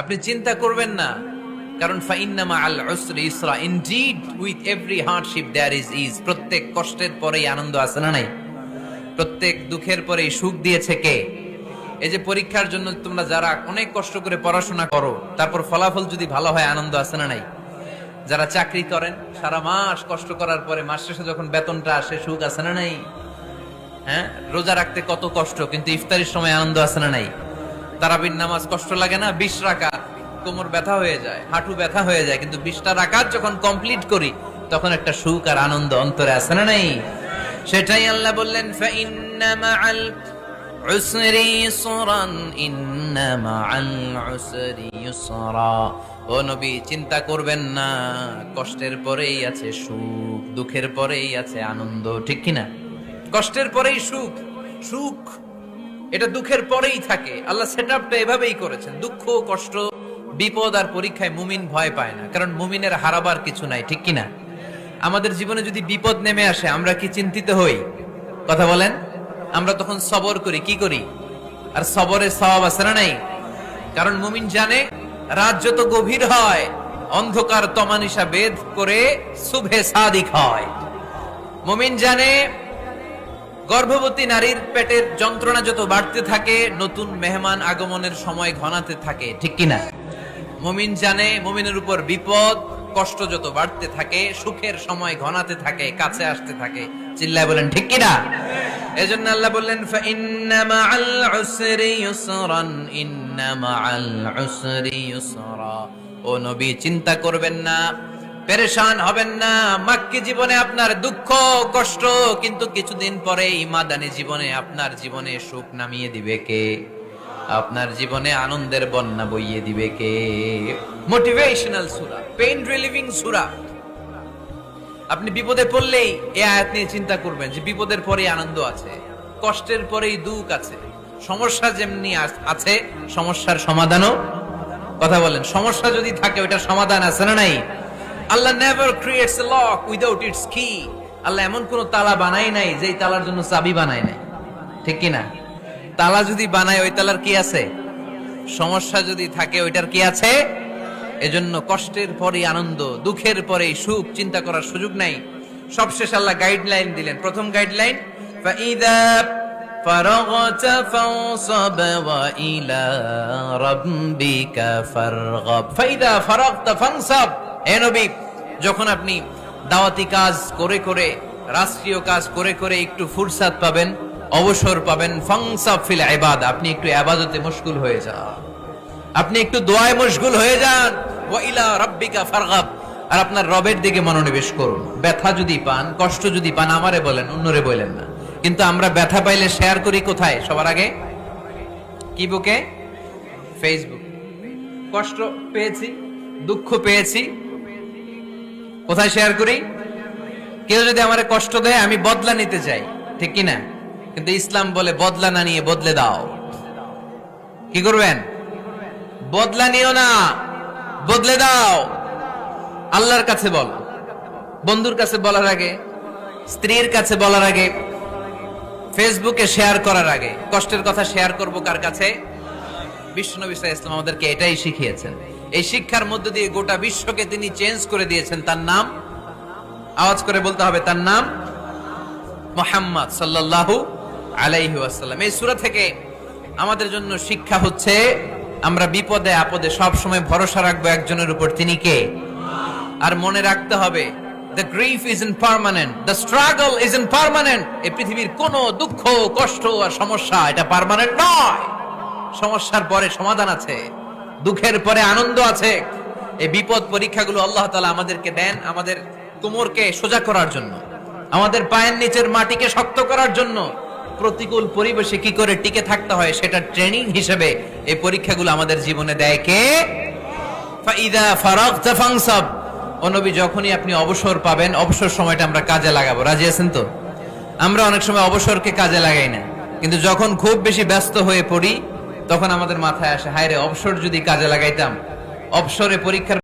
আপনি চিন্তা করবেন না। কারণ ফাইন্নামা আল উসরি ইসরা। Indeed with every hardship there is is প্রত্যেক কষ্টের পরেই আনন্দ আছে না নাই? প্রত্যেক দুঃখের পরেই সুখ দিয়েছে কে? এই যে পরীক্ষার জন্য তোমরা যারা অনেক কষ্ট করে পড়াশোনা করো, তারপর ফলাফল যদি ভালো হয়, আনন্দ আছে না নাই? যারা চাকরি করেন, সারা মাস কষ্ট করার পরে মাস শেষে যখন বেতনটা আসে, সুখ আছে না নাই? হ্যাঁ? রোজা রাখতে কত কষ্ট, কিন্তু ইফতারির সময় আনন্দ আছে না নাই? তারাবির নামাজ কষ্ট লাগে না, বিশ রাকাত। কোমর ব্যথা হয়ে যায়, হাঁটু ব্যথা হয়ে যায়, কিন্তু বিশটা রাকাত যখন কমপ্লিট করি, তখন একটা সুখ আর আনন্দ অন্তরে আছে না নাই? সেটাই আল্লাহ বললেন ও নবী, চিন্তা করবেন না, কষ্টের পরেই আছে সুখ, দুঃখের পরেই আছে আনন্দ, ঠিক কি না কষ্টের পরেই সুখ সুখ এটা দুঃখের পরেই থাকে। আল্লাহ সেট আপটা এভাবেই করেছেন। দুঃখ, কষ্ট, বিপদ আর পরীক্ষায় মুমিন ভয় পায় না। কারণ মুমিনের হারাবার কিছু নাই, ঠিক কি না আমাদের জীবনে যদি বিপদ নেমে আসে, আমরা কি চিন্তিত হই? কথা বলেন? আমরা তখন সবর করি, কি করি? আর সবরের স্বভাব আছে না নাই? কারণ মুমিন জানে, রাত যত গভীর হয়, অন্ধকার তমানিসা বেদ করে শুভে সাদিক হয়। মুমিন জানে গর্ভবতী নারীর পেটের যন্ত্রণা যত বাড়তে থাকে, নতুন মেহমান আগমনের সময় ঘনাতে থাকে, ঠিক কিনা? মুমিন জানে, মুমিনের উপর বিপদ, কষ্ট যত বাড়তে থাকে, সুখের সময় ঘনাতে থাকে, কাছে আসতে থাকে। চিল্লায় বলেন, ঠিক কিনা? এজন্য আল্লাহ বললেন ও নবী, চিন্তা করবেন না পেরেশান হবেন না। মাক্কি জীবনে আপনার দুঃখ, কষ্ট, কিন্তু কিছুদিন পরে মাদানী জীবনে আপনার জীবনে সুখ নামিয়ে দিবে কে? আপনার জীবনে আনন্দের বন্যা বইয়ে দিবে কে? মোটিভেশনাল সুরা পেইন রিলিভিং সুরা। আপনি বিপদে পড়লেই এ আয়াত নিয়ে চিন্তা করবেন যে বিপদের পরেই আনন্দ আছে, কষ্টের পরেই দুঃখ আছে। সমস্যা যেমনি আছে, সমস্যার সমাধানও। কথা বলেন, সমস্যা যদি থাকে, ওইটার সমাধান আছে না নাই? আল্লাহ never creates a lock without its key আল্লাহ এমন কোন তালা বানাই নাই যেই তালার জন্য চাবি বানায় নাই। ঠিক কি না তালা যদি বানায়, ওই তালার কি আছে? সমস্যা যদি থাকে, ওইটার কি আছে? এজন্য কষ্টের পরে আনন্দ, দুঃখের পরে সুখ, চিন্তা করার সুযোগ নাই। সবশেষ আল্লাহ গাইডলাইন দিলেন। প্রথম গাইডলাইন ফারগতা ফানসাব। এ যখন আপনি দাওয়াতি কাজ করে করে, রাষ্ট্রীয় কাজ করে করে একটু ফুরসাদ পাবেন, অবসর পাবেন, ফাংসাব ফিল আবাদ আপনি একটু আবাদতে মশগুল হয়ে যান। আপনি একটু দোয়ায় মুশগুল হয়ে যান। ওয়াইলা রব্বিকা ফারগাব। আর আপনার রবের দিকে মনোনিবেশ করুন। ব্যথা যদি পান, কষ্ট যদি পান, আমারে বলেন, অন্যরে বলেন না। কিন্তু আমরা ব্যথা পাইলে শেয়ার করি কোথায়? সবার আগে? কি বুকে? ফেসবুক কষ্ট পেয়েছি, দুঃখ পেয়েছি কোথায় শেয়ার করি? কেউ যদি আমার কষ্ট দেয়, আমি বদলা নিতে চাই। ঠিক কি না কিন্তু ইসলাম বলে, বদলা না নিয়ে বদলে দাও। কি করবেন? বদলা নিও না। বদলে দাও। আল্লাহর কাছে বল। বন্ধুর কাছে বলার আগে, স্ত্রীর কাছে বলার আগে ফেসবুকে শেয়ার করার আগে। কষ্টের কথা শেয়ার করব কার কাছে? বিশ্বনবী সাল্লাল্লাহু ইসলাম আমাদেরকে এটাই শিখিয়েছেন। এই শিক্ষার মধ্য দিয়ে গোটা বিশ্বকে তিনি চেঞ্জ করে দিয়েছেন। তার নাম? আওয়াজ করে বলতে হবে, তার নাম? মোহাম্মদ সাল্লাল্লাহু আলাইহি ওয়াসাল্লাম। এই সূরা থেকে আমাদের জন্য শিক্ষা হচ্ছে, আমরা বিপদে আপদে সব সময় ভরসা রাখব একজনের উপর। তিনি কে? আর মনে রাখতে হবে the grief is impermanent the struggle is impermanent এই পৃথিবীর কোন দুঃখ, কষ্ট আর সমস্যা এটা পার্মানেন্ট নয়। সমস্যার পরে সমাধান আছে। দুঃখের পরে আনন্দ আছে। এই বিপদ পরীক্ষাগুলো আল্লাহ তাআলা আমাদেরকে দেন আমাদের কোমরকে সোজা করার জন্য, আমাদের পায়ের নিচের মাটিকে শক্ত করার জন্য। প্রতিকূল পরিবেশে কি করে টিকে থাকতে হয় সেটা ট্রেনিং হিসেবে এই পরীক্ষাগুলো আমাদের জীবনে দেয় কে? ও যখনই আপনি অবসর পাবেন, অবসর সময়টা আমরা কাজে লাগাবো। রাজি আছেন তো? আমরা অনেক সময় অবসরকে কাজে লাগাই না। কিন্তু যখন খুব বেশি ব্যস্ত হয়ে পড়ি তখন আমাদের মাথায় আসে হায় রে অবসর যদি কাজে লাগাইতাম অবসরে পরীক্ষার